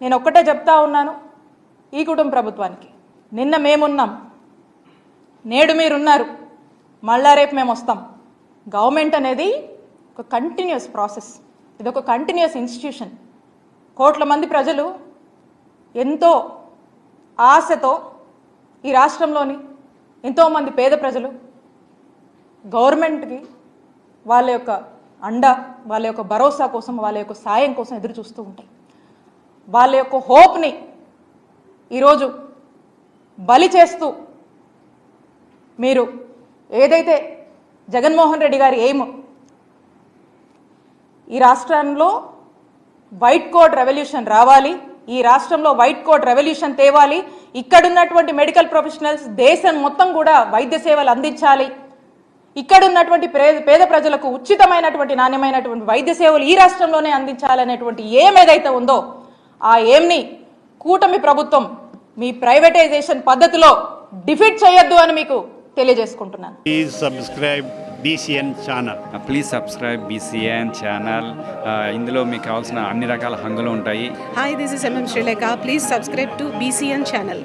నేను ఒక్కటే చెప్తా ఉన్నాను ఈ కుటుంబ ప్రభుత్వానికి. నిన్న మేమున్నాం. నేడు మీరున్నారు. మళ్ళా రేపు మేము వస్తాం గవర్నమెంట్ అనేది ఒక కంటిన్యూస్ ప్రాసెస్ ఇది ఒక కంటిన్యూస్ ఇన్స్టిట్యూషన్ కోట్ల మంది ప్రజలు ఎంతో ఆశతో ఈ రాష్ట్రంలోని ఎంతోమంది పేద ప్రజలు గవర్నమెంట్కి వాళ్ళ యొక్క అండ వాళ్ళ యొక్క భరోసా కోసం వాళ్ళ యొక్క సాయం కోసం ఎదురు చూస్తూ ఉంటాయి. వాళ్ళ యొక్క హోప్ని ఈరోజు బలి చేస్తూ మీరు ఏదైతే జగన్మోహన్ రెడ్డి గారి ఎయిమ్ ఈ రాష్ట్రంలో వైట్ కోడ్ రెవల్యూషన్ రావాలి ఈ రాష్ట్రంలో వైట్ కోడ్ రెవల్యూషన్ తేవాలి ఇక్కడున్నటువంటి మెడికల్ ప్రొఫెషనల్స్ దేశం మొత్తం కూడా వైద్య సేవలు అందించాలి. ఇక్కడ ఉన్నటువంటి పేద ప్రజలకు ఉచితమైనటువంటి నాణ్యమైనటువంటి వైద్య సేవలు ఈ రాష్ట్రంలోనే అందించాలనేటువంటి ఏం ఏదైతే ఉందో ఆ ఏమ్ని కూటమి ప్రభుత్వం మీ ప్రైవేటైజేషన్ పద్ధతిలో డిఫీట్ చేయొద్దు అని మీకు తెలియజేసుకుంటున్నాను Please subscribe BCN channel. Please subscribe BCN channel ఇందులో మీకు కావాల్సిన అన్ని రకాల హంగులు ఉంటాయి Hi, this is MM Sri Lanka. Please subscribe to BCN channel.